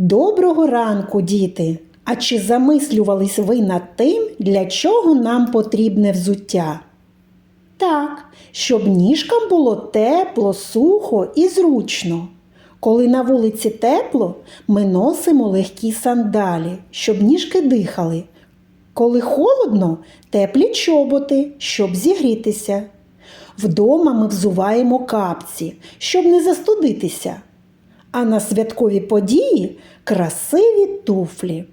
Доброго ранку, діти! А чи замислювались ви над тим, для чого нам потрібне взуття? Так, щоб ніжкам було тепло, сухо і зручно. Коли на вулиці тепло, ми носимо легкі сандалі, щоб ніжки дихали. Коли холодно, теплі чоботи, щоб зігрітися. Вдома ми взуваємо капці, щоб не застудитися. А на святкові події красиві туфлі.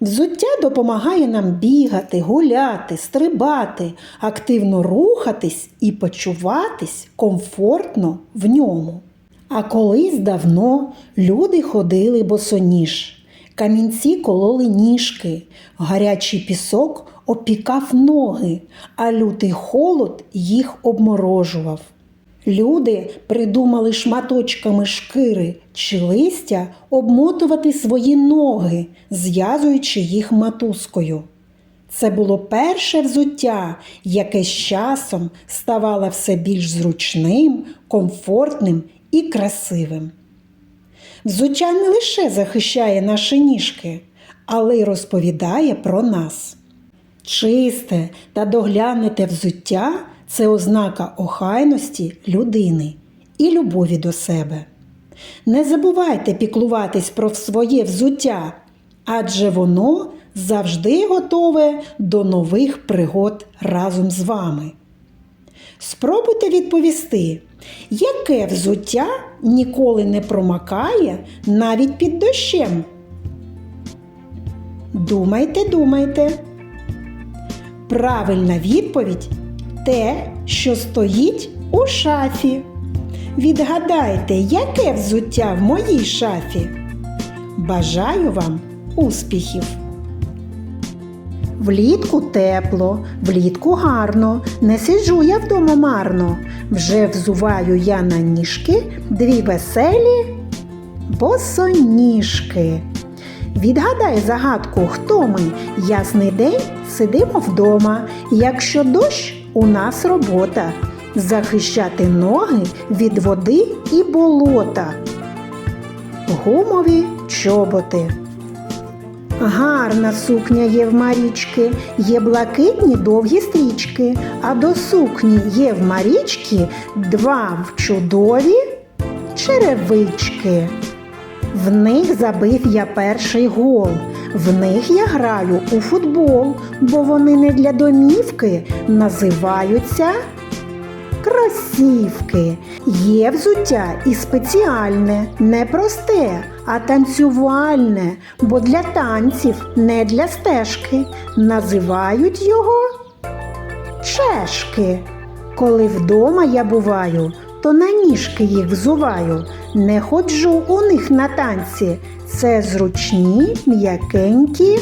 Взуття допомагає нам бігати, гуляти, стрибати, активно рухатись і почуватись комфортно в ньому. А колись давно люди ходили босоніж. Камінці кололи ніжки, гарячий пісок опікав ноги, а лютий холод їх обморожував. Люди придумали шматочками шкіри чи листя обмотувати свої ноги, зв'язуючи їх матузкою. Це було перше взуття, яке з часом ставало все більш зручним, комфортним і красивим. Взуття не лише захищає наші ніжки, але й розповідає про нас. Чисте та доглянуте взуття це ознака охайності людини і любові до себе. Не забувайте піклуватись про своє взуття, адже воно завжди готове до нових пригод разом з вами. Спробуйте відповісти, яке взуття ніколи не промакає навіть під дощем. Думайте, думайте. Правильна відповідь те, що стоїть у шафі. Відгадайте, яке взуття в моїй шафі. Бажаю вам успіхів! Влітку тепло, влітку гарно, не сиджу я вдома марно. Вже взуваю я на ніжки дві веселі босоніжки. Відгадай загадку, хто ми? Ясний день сидимо вдома. Якщо дощ, у нас робота. Захищати ноги від води і болота. Гумові чоботи. Гарна сукня є в Марічки, є блакитні довгі стрічки, а до сукні є в Марічки два в чудові черевички. В них забив я перший гол. В них я граю у футбол, бо вони не для домівки називаються кросівки. Є взуття і спеціальне, не просте, а танцювальне, бо для танців, не для стежки. Називають його чешки. Коли вдома я буваю, то на ніжки їх взуваю. Не ходжу у них на танці. Це зручні, м'якенькі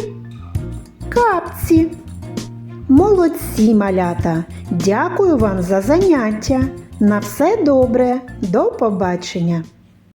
капці. Молодці, малята! Дякую вам за заняття. На все добре, до побачення!